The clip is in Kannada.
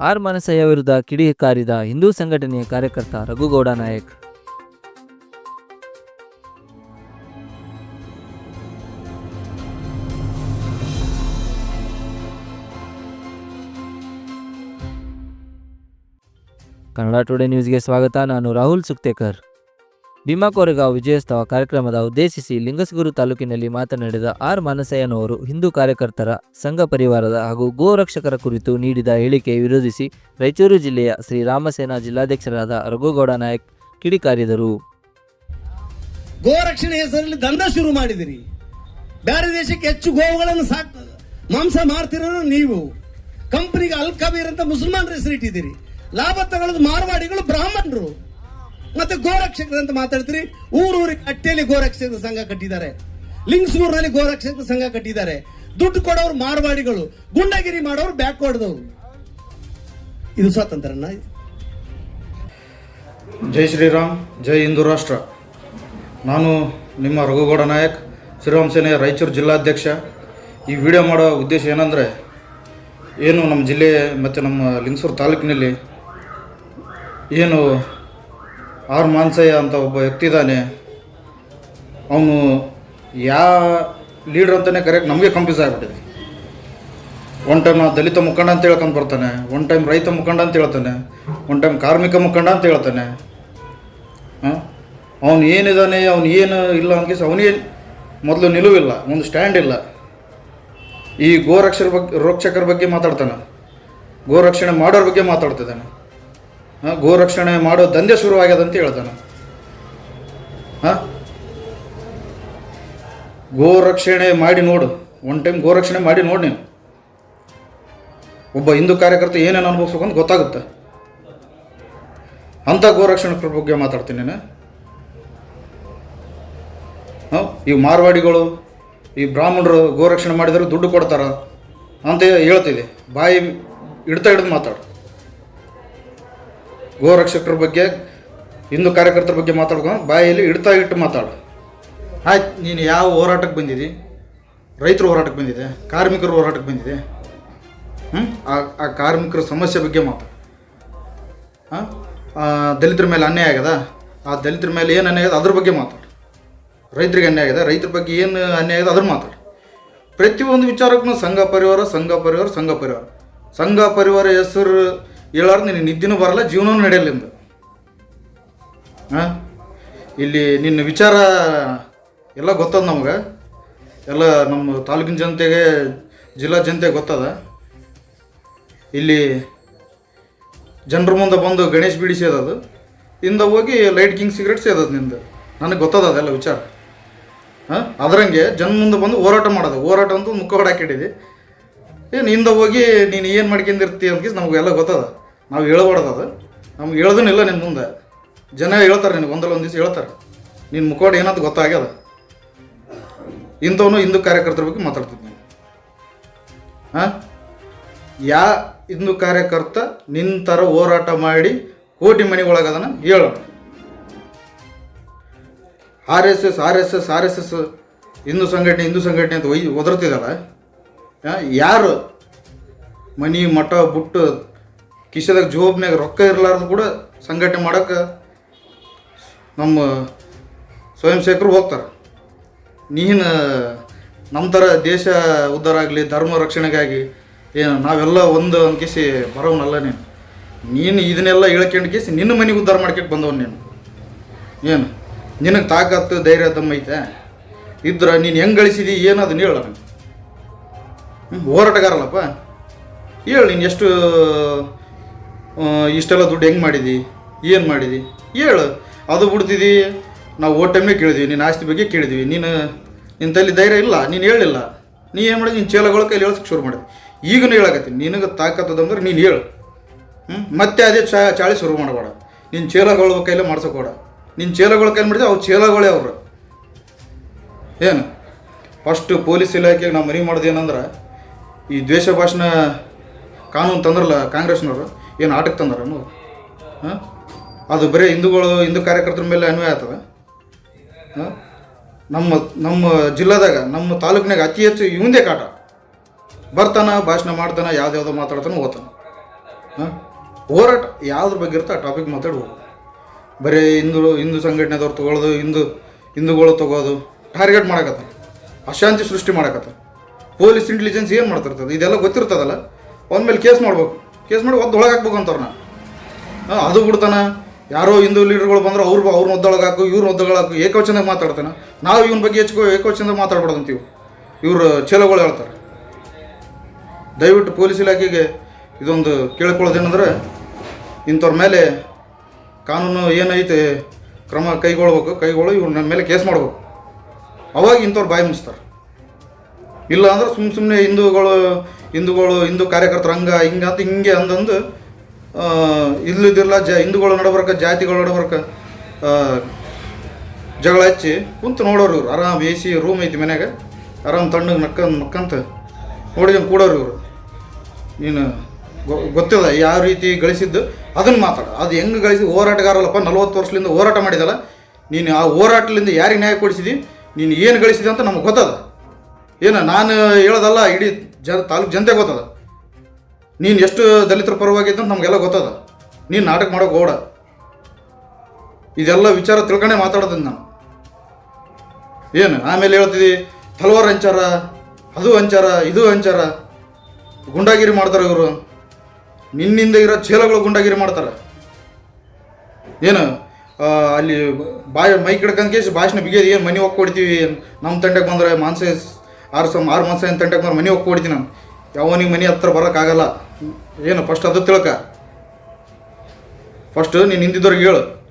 ಆರ್ ಮನಸಯ್ಯ ವಿರುದ್ಧ ಕಿಡಿಕಾರಿದ ಹಿಂದೂ ಸಂಘಟನೆಯ ಕಾರ್ಯಕರ್ತ ರಘುಗೌಡ ನಾಯಕ್. ಕನ್ನಡ ಟುಡೇ ನ್ಯೂಸ್ಗೆ ಸ್ವಾಗತ. ನಾನು ರಾಹುಲ್ ಸುಕ್ತೇಕರ್. ಭೀಮಾ ಕೋರೆಗಾಂವ್ ವಿಜಯೋತ್ಸವ ಕಾರ್ಯಕ್ರಮದ ಉದ್ದೇಶಿಸಿ ಲಿಂಗಸಗೂರು ತಾಲೂಕಿನಲ್ಲಿ ಮಾತನಾಡಿದ ಆರ್ ಮಾನಸಯ್ಯನವರು ಹಿಂದೂ ಕಾರ್ಯಕರ್ತರ ಸಂಘ ಪರಿವಾರದ ಹಾಗೂ ಗೋರಕ್ಷಕರ ಕುರಿತು ನೀಡಿದ ಹೇಳಿಕೆ ವಿರೋಧಿಸಿ ರಾಯಚೂರು ಜಿಲ್ಲೆಯ ಶ್ರೀ ರಾಮಸೇನಾ ಜಿಲ್ಲಾಧ್ಯಕ್ಷರಾದ ರಘುಗೌಡ ನಾಯಕ್ ಕಿಡಿಕಾರಿದರು. ಗೋರಕ್ಷಣೆ ಹೆಸರಲ್ಲಿ ದಂಡ ಶುರು ಮಾಡಿದಿರಿ. ಬೇರೆ ದೇಶಕ್ಕೆ ಹೆಚ್ಚು ಗೋವುಗಳನ್ನು ಸಾಕ್, ಮಾಂಸ ಮಾರ್ತಿರೋ ನೀವು. ಕಂಪನಿಗೆ ಅಲ್ಕಬೀರ್ ಅಂತ ಮುಸಲ್ಮಾನರ ಹೆಸರಿಟ್ಟಿದ್ದೀರಿ. ಲಾಭ ತಗೊಳ್ಳೋದು ಮಾರವಾಡಿಗಳು ಬ್ರಾಹ್ಮಣರು. ಮತ್ತೆ ಗೋರಕ್ಷಕರು ಅಂತ ಮಾತಾಡ್ತೀರಿ? ಊರೂರಿಗೆ ಅಟ್ಟೆಯಲ್ಲಿ ಗೋರಕ್ಷಕರ ಸಂಘ ಕಟ್ಟಿದ್ದಾರೆ. ಲಿಂಗ್ಸೂರ್ನಲ್ಲಿ ಗೋರಕ್ಷಕರ ಸಂಘ ಕಟ್ಟಿದ್ದಾರೆ. ದುಡ್ಡು ಕೊಡೋರು ಮಾರವಾಡಿಗಳು, ಗುಂಡಗಿರಿ ಮಾಡೋರು ಬ್ಯಾಕ್ ಹೊಡೆದವರು ಇದು ಸ್ವಾತಂತ್ರ್ಯನ. ಜೈ ಶ್ರೀರಾಮ್, ಜೈ ಹಿಂದೂ ರಾಷ್ಟ್ರ. ನಾನು ನಿಮ್ಮ ರಘುಗೌಡ ನಾಯಕ್, ಶ್ರೀರಾಮ್ ಸೇನೆ ರಾಯಚೂರು ಜಿಲ್ಲಾಧ್ಯಕ್ಷ. ಈ ವಿಡಿಯೋ ಮಾಡೋ ಉದ್ದೇಶ ಏನಂದರೆ, ಏನು ನಮ್ಮ ಜಿಲ್ಲೆ ಮತ್ತು ನಮ್ಮ ಲಿಂಗಸೂರು ತಾಲೂಕಿನಲ್ಲಿ ಏನು ಆರ್ ಮಾನ್ಸಯ್ಯ ಅಂತ ಒಬ್ಬ ವ್ಯಕ್ತಿ ಇದ್ದಾನೆ. ಅವನು ಯಾ ಲೀಡ್ರ್ ಅಂತಲೇ ಕರೆಕ್ಟ್ ನಮಗೆ ಕನ್ಫ್ಯೂಸ್ ಆಗಿಬಿಟ್ಟಿದೆ. ಒನ್ ಟೈಮ್ ನಾವು ದಲಿತ ಮುಖಂಡ ಅಂತ ಹೇಳ್ಕೊಂಡು ಬರ್ತಾನೆ. ಒನ್ ಟೈಮ್ ರೈತ ಮುಖಂಡ ಅಂತ ಹೇಳ್ತಾನೆ. ಒನ್ ಟೈಮ್ ಕಾರ್ಮಿಕ ಮುಖಂಡ ಅಂತ ಹೇಳ್ತಾನೆ. ಹಾಂ? ಅವನು ಏನಿದ್ದಾನೆ ಅವನು ಏನು ಇಲ್ಲ ಅನ್ಕೇಸ್ ಅವನಿಗೆ ಮೊದಲು ನಿಲುವಿಲ್ಲ, ಒಂದು ಸ್ಟ್ಯಾಂಡ್ ಇಲ್ಲ. ಈ ಗೋರಕ್ಷರ ಬಗ್ಗೆ ರೋಕ್ಷಕರ ಬಗ್ಗೆ ಮಾತಾಡ್ತಾನೆ. ಗೋರಕ್ಷಣೆ ಮಾಡೋರ ಬಗ್ಗೆ ಮಾತಾಡ್ತಿದ್ದಾನೆ. ಗೋರಕ್ಷಣೆ ಮಾಡೋ ದಂಧೆ ಶುರುವಾಗ್ಯದ ಅಂತ ಹೇಳ್ತಾನೆ. ಹಾಂ? ಗೋರಕ್ಷಣೆ ಮಾಡಿ ನೋಡು. ಒನ್ ಟೈಮ್ ಗೋರಕ್ಷಣೆ ಮಾಡಿ ನೋಡಿ ನೀನು. ಒಬ್ಬ ಹಿಂದೂ ಕಾರ್ಯಕರ್ತ ಏನೇನು ಅನುಭವಿಸ್ಬೇಕು ಅಂತ ಗೊತ್ತಾಗುತ್ತೆ. ಅಂಥ ಗೋರಕ್ಷಣೆ ಬಗ್ಗೆ ಮಾತಾಡ್ತೀನಿ ನಾನು. ಹಾಂ? ಈ ಮಾರ್ವಾಡಿಗಳು, ಈ ಬ್ರಾಹ್ಮಣರು ಗೋರಕ್ಷಣೆ ಮಾಡಿದರೆ ದುಡ್ಡು ಕೊಡ್ತಾರ ಅಂತ ಹೇಳ್ತಿದೆ ಬಾಯಿ ಹಿಡ್ತಾ ಹಿಡಿದು ಮಾತಾಡು. ಗೋರಕ್ಷಕರ ಬಗ್ಗೆ, ಹಿಂದೂ ಕಾರ್ಯಕರ್ತರ ಬಗ್ಗೆ ಮಾತಾಡ್ಕೊಂಡು ಬಾಯಲ್ಲಿ ಇಡ್ತಾ ಇಟ್ಟು ಮಾತಾಡು. ಆಯ್ತು, ನೀನು ಯಾವ ಹೋರಾಟಕ್ಕೆ ಬಂದಿದ್ದಿ ರೈತರ ಹೋರಾಟಕ್ಕೆ ಬಂದಿದೆ, ಕಾರ್ಮಿಕರ ಹೋರಾಟಕ್ಕೆ ಬಂದಿದೆ. ಹ್ಞೂ ಆ ಕಾರ್ಮಿಕರ ಸಮಸ್ಯೆ ಬಗ್ಗೆ ಮಾತಾಡು. ಹಾಂ? ದಲಿತರ ಮೇಲೆ ಅನ್ಯಾಯ ಆಗ್ಯದ? ಆ ದಲಿತರ ಮೇಲೆ ಏನು ಅನ್ಯಾಯ ಅದ್ರ ಬಗ್ಗೆ ಮಾತಾಡು. ರೈತರಿಗೆ ಅನ್ಯಾಯ ಆಗಿದೆ ರೈತರ ಬಗ್ಗೆ ಏನು ಅನ್ಯಾಯ ಆಗಿದೆ ಅದ್ರ ಮಾತಾಡು. ಪ್ರತಿಯೊಂದು ವಿಚಾರಕ್ಕೂ ಸಂಘ ಪರಿವಾರ ಸಂಘ ಪರಿವಾರ ಸಂಘ ಪರಿವಾರ. ಸಂಘ ಪರಿವಾರ ಹೆಸರು ಹೇಳಾರ್ದು ನಿನ್ನ ನಿದ್ದೆನೂ ಬರಲ್ಲ ಜೀವನವೂ ನಡೆಯಲ್ಲ ನಿಂದು. ಹಾಂ? ಇಲ್ಲಿ ನಿನ್ನ ವಿಚಾರ ಎಲ್ಲ ಗೊತ್ತದ ನಮ್ಗೆ? ಎಲ್ಲ ನಮ್ಮ ತಾಲೂಕಿನ ಜನತೆಗೆ, ಜಿಲ್ಲಾ ಜನತೆಗೆ ಗೊತ್ತದ? ಇಲ್ಲಿ ಜನರ ಮುಂದೆ ಬಂದು ಗಣೇಶ್ ಬಿಡಿ ಸೇದದು, ಇಂದ ಹೋಗಿ ಲೈಟ್ ಕಿಂಗ್ ಸಿಗರೇಟ್ ಸೇದದು ನಿಂದು. ನನಗೆ ಗೊತ್ತದ ಅದೆಲ್ಲ ವಿಚಾರ. ಹಾಂ? ಅದರಂಗೆ ಜನ ಮುಂದೆ ಬಂದು ಹೋರಾಟ ಮಾಡೋದು. ಹೋರಾಟ ಅಂತೂ ಮುಖ ಹೊಡಾಕಿಟ್ಟಿದೆ ಏನು ಹಿಂದೆ ಹೋಗಿ ನೀನು ಏನು ಮಾಡ್ಕೊಂಡಿರ್ತಿ ಅಂತ ನಮಗೆಲ್ಲ ಗೊತ್ತದ. ನಾವು ಹೇಳ್ಬಾರ್ದು ಅದು. ನಮ್ಗೆ ಹೇಳ್ದನಿಲ್ಲ ನಿನ್ನ ಮುಂದೆ. ಜನ ಹೇಳ್ತಾರೆ ನಿನಗೆ, ಒಂದಲ್ಲ ಒಂದು ದಿವಸ ಹೇಳ್ತಾರೆ. ನಿನ್ನ ಮುಖವಾಡ ಏನಂತ ಗೊತ್ತಾಗ್ಯದ? ಇಂಥವನು ಹಿಂದೂ ಕಾರ್ಯಕರ್ತರ ಬಗ್ಗೆ ಮಾತಾಡ್ತಿದ್ದೆ ಹಾಂ ಯಾ ಹಿಂದೂ ಕಾರ್ಯಕರ್ತ ನಿನ್ನ ಥರ ಹೋರಾಟ ಮಾಡಿ ಕೋಟಿ ಮನೆ ಒಳಗದನ ಹೇಳು. R S S, R S S, R S S Hindu ಸಂಘಟನೆ ಹಿಂದೂ ಸಂಘಟನೆ ಅಂತ ಒಯ್ ಒದರ್ತಿದಲ್ಲ ಯಾರು? ಮನಿ ಮಠ ಬಿಟ್ಟು ಕಿಶದಾಗ ಜೋಬ್ನಾಗ ರೊಕ್ಕ ಇರಲಾರ್ದು ಕೂಡ ಸಂಘಟನೆ ಮಾಡೋಕೆ ನಮ್ಮ ಸ್ವಯಂ ಸೇವಕರು ಹೋಗ್ತಾರೆ. ನೀನು ನಮ್ಮ ಥರ ದೇಶ ಉದ್ಧಾರ ಆಗಲಿ, ಧರ್ಮ ರಕ್ಷಣೆಗಾಗಿ ಏನು, ನಾವೆಲ್ಲ ಒಂದು ಅನ್ಕೇಸಿ ಬರೋವನಲ್ಲ ನೀನು. ನೀನು ಇದನ್ನೆಲ್ಲ ಹೇಳ್ಕೊಂಡು ಕೇಸಿ ನಿನ್ನ ಮನೆಗೆ ಉದ್ಧಾರ ಮಾಡ್ಕೊಂಡು ಬಂದವನು ನೀನು. ಏನು, ನಿನಗೆ ತಾಕತ್ತು, ಧೈರ್ಯ ತಮ್ಮ ಐತೆ. ಇದ್ರೆ ನೀನು ಹೆಂಗೆ ಗಳಿಸಿದಿ, ಏನು ಅದನ್ನ ಹೇಳ ನನಗೆ. ಹೋರಾಟಗಾರಲ್ಲಪ್ಪ ಹೇಳು ನೀನು ಎಷ್ಟು ಇಷ್ಟೆಲ್ಲ ದುಡ್ಡು ಹೆಂಗೆ ಮಾಡಿದಿ? ಏನು ಮಾಡಿದಿ? ಹೇಳು. ಅದು ಬಿಡ್ತಿದಿ? ನಾವು ಓ ಟೈಮ್ನೇ ಕೇಳಿದ್ವಿ, ನಿನ್ನ ಆಸ್ತಿ ಬಗ್ಗೆ ಕೇಳಿದ್ವಿ. ನೀನು ನಿನ್ನ ತಲೆ ಧೈರ್ಯ ಇಲ್ಲ, ನೀನು ಹೇಳಿಲ್ಲ. ನೀ ಏನು ಮಾಡಿದ್ವಿ ನಿನ್ನ ಚೇಲಗಳ ಕೈಲಿ ಹೇಳ್ಸಕ್ಕೆ ಶುರು ಮಾಡಿದೆ. ಈಗೂ ಹೇಳಕತ್ತೀನಿ ನಿನಗೆ ತಾಕತ್ತದಂದ್ರೆ ನೀನು ಹೇಳು. ಹ್ಞೂ ಮತ್ತೆ ಅದೇ ಚಾ, ಚಾಳಿ ಶುರು ಮಾಡಬೇಡ. ನಿನ್ನ ಚೇಲಗಳ ಕೈಲೇ ಮಾಡಿಸೋಕೋಡ ನಿನ್ನ ಚೇಲಗಳ ಕೈಲಿ ಮಾಡಿದ್ರೆ ಅವು ಚೇಲಗಳೇ ಅವರು. ಏನು? ಫಸ್ಟ್ ಪೊಲೀಸ್ ಇಲಾಖೆಗೆ ನಾವು ಮನವಿ ಮಾಡೋದು ಏನಂದ್ರೆ ಈ ದ್ವೇಷ ಭಾಷಣ ಕಾನೂನು ತಂದ್ರಲ್ಲ ಕಾಂಗ್ರೆಸ್ನವರು, ಏನು ಆಟಕ್ಕೆ ತಂದ್ರ ಹಾಂ? ಅದು ಬರೀ ಹಿಂದೂಗಳು, ಹಿಂದೂ ಕಾರ್ಯಕರ್ತರ ಮೇಲೆ ಅನ್ವಯ ಆಗ್ತದೆ? ನಮ್ಮ ನಮ್ಮ ಜಿಲ್ಲಾದಾಗ, ನಮ್ಮ ತಾಲೂಕಿನಾಗ ಅತಿ ಹೆಚ್ಚು ಇವಂದೇ ಕಾಟ. ಬರ್ತಾನ, ಭಾಷಣ ಮಾಡ್ತಾನೆ, ಯಾವ್ದ್ಯಾವ್ದೋ ಮಾತಾಡ್ತಾನೆ, ಓದ್ತಾನೆ. ಹಾಂ? ಹೋರಾಟ, ಯಾವ್ದ್ರ ಬಗ್ಗೆ ಇರುತ್ತೆ ಆ ಟಾಪಿಕ್ ಮಾತಾಡಿ ಹೋಗೋದು ಬರೀ ಹಿಂದೂ ಹಿಂದೂ ಸಂಘಟನೆದವ್ರು ತೊಗೊಳೋದು, ಹಿಂದೂ, ಹಿಂದೂಗಳು ತೊಗೋದು ಟಾರ್ಗೆಟ್ ಮಾಡಕತ್ತ ಅಶಾಂತಿ ಸೃಷ್ಟಿ ಮಾಡಕತ್ತ ಪೊಲೀಸ್ ಇಂಟೆಲಿಜೆನ್ಸ್ ಏನು ಮಾಡ್ತಿರ್ತದೆ? ಇದೆಲ್ಲ ಗೊತ್ತಿರ್ತದಲ್ಲ? ಅವನ ಮೇಲೆ ಕೇಸ್ ಮಾಡ್ಬೇಕು. ಕೇಸ್ ಮಾಡಿ ಒದ್ದು ಒಳಗೆ ಹಾಕ್ಬೇಕು ಅಂತವ್ರನ್ನ ಅದು ಬಿಡ್ತಾನ. ಯಾರೋ ಹಿಂದೂ ಲೀಡರ್ಗಳು ಬಂದ್ರೆ ಅವ್ರು ಅವ್ರ ಒದ್ದೊಳಗೆ ಹಾಕು, ಇವ್ರ ಒದ್ದೊಳಗೆ ಹಾಕು, ಏಕವಚನದಾಗ ಮಾತಾಡ್ತಾನೆ. ನಾವು ಇವನ ಬಗ್ಗೆ ಹೆಚ್ಚು ಏಕವಚನದಾಗ ಮಾತಾಡ್ಬಾರ್ದು ಅಂತೀವಿ ಇವರು ಚೇಲಗಳು ಹೇಳ್ತಾರೆ. ದಯವಿಟ್ಟು ಪೊಲೀಸ್ ಇಲಾಖೆಗೆ ಇದೊಂದು ಕೇಳ್ಕೊಳ್ಳೋದೇನೆಂದ್ರೆ ಇಂಥವ್ರ ಮೇಲೆ ಕಾನೂನು ಏನೈತೆ, ಕ್ರಮ ಕೈಗೊಳ್ಬೇಕು, ಕೈಗೊಳ್ಳು ಇವ್ರ ಮೇಲೆ ಕೇಸ್ ಮಾಡ್ಬೇಕು. ಅವಾಗ ಇಂಥವ್ರು ಬಾಯಿ ಮುಚ್ತಾರೆ. ಇಲ್ಲ ಅಂದ್ರೆ ಸುಮ್ಮ ಸುಮ್ಮನೆ ಹಿಂದೂಗಳು ಹಿಂದೂಗಳು, ಹಿಂದೂ ಕಾರ್ಯಕರ್ತರು ಹಂಗ, ಹಿಂಗೆ ಅಂತ ಹಿಂಗೆ ಅಂದಂದು ಇಲ್ಲದಿಲ್ಲ ಜ, ಹಿಂದೂಗಳು ನಡಬರ್ಕ, ಜಾತಿಗಳು ನಡಬರ್ಕ ಜಗಳ ಹಚ್ಚಿ ಕುಂತು ನೋಡೋರು ಇವ್ರು. ಆರಾಮ್ ಎ ಸಿ, ರೂಮ್ ಐತಿ ಮನ್ಯಾಗ. ಆರಾಮ್ ತಣ್ಣಗೆ ನಕ್ಕ ನಕ್ಕಂತ ನೋಡಿದ ಕೂಡೋರು ಇವರು. ನೀನು ಗೊತ್ತಿಲ್ಲ ಯಾವ ರೀತಿ ಗಳಿಸಿದ್ದು. ಅದನ್ನು ಮಾತಾಡ. ಅದು ಹೆಂಗೆ ಗಳಿಸಿ, ಹೋರಾಟಗಾರಲ್ಲಪ್ಪ, ನಲ್ವತ್ತು ವರ್ಷದಿಂದ ಹೋರಾಟ ಮಾಡಿದಲ್ಲ, ನೀನು ಆ ಹೋರಾಟದಿಂದ ಯಾರಿಗೆ ನ್ಯಾಯ ಕೊಡಿಸಿದಿ, ನೀನು ಏನು ಗಳಿಸಿದೆ ಅಂತ ನಮಗೆ ಗೊತ್ತದ. ಏನು, ನಾನು ಹೇಳೋದಲ್ಲ, ಇಡೀ ಜನ, ತಾಲೂಕು ಜನತೆ ಗೊತ್ತದ? ನೀನು ಎಷ್ಟು ದಲಿತರ ಅಂತ ನಮಗೆಲ್ಲ ಗೊತ್ತದ? ನೀನು ನಾಟಕ ಮಾಡೋಕೆ ಹೋಗೋಡ ಇದೆಲ್ಲ ವಿಚಾರ ತಿಳ್ಕೊಂಡೇ ಮಾತಾಡೋದು ನಾನು. ಏನು, ಆಮೇಲೆ ಹೇಳ್ತಿದ್ದಿ ತಲವಾರ್ ಹಂಚಾರ ಅದು ಹಂಚಾರ ಇದು ಹಂಚಾರ ಗುಂಡಾಗಿರಿ ಮಾಡ್ತಾರೆ ಇವರು. ನಿನ್ನಿಂದ ಇರೋ ಚೇಲಗಳು ಗುಂಡಾಗಿರಿ ಮಾಡ್ತಾರೆ. ಏನು ಅಲ್ಲಿ ಬಾಯ್ ಮೈಕ್ ಹಿಡ್ಕೊಂಡ್ ಭಾಷಣ ಬಿಗಿಯೋದು ಏನು, ಮನೆ ಹೋಗಿ ಕೊಡ್ತೀವಿ ನಮ್ಮ ತಂಡಕ್ಕೆ ಬಂದರೆ ಮಾನ್ಸೆ ಆರು ಸಮ ಆರು ಮಾಸ ಏನು ತಂಟಕ್ಕೆ ಮನೆ ಹೋಗಿ ಕೊಡ್ತೀನಿ ನಾನು. ಯಾವನಿಗೆ ಮನೆ ಹತ್ರ ಬರೋಕ್ಕಾಗಲ್ಲ. ಏನು ಫಸ್ಟ್ ಅದು ತಿಳ್ಕ. ಫಸ್ಟ್ ನೀನು ಹಿಂದಿದ್ದವ್ರಿಗೆ ಹೇಳು.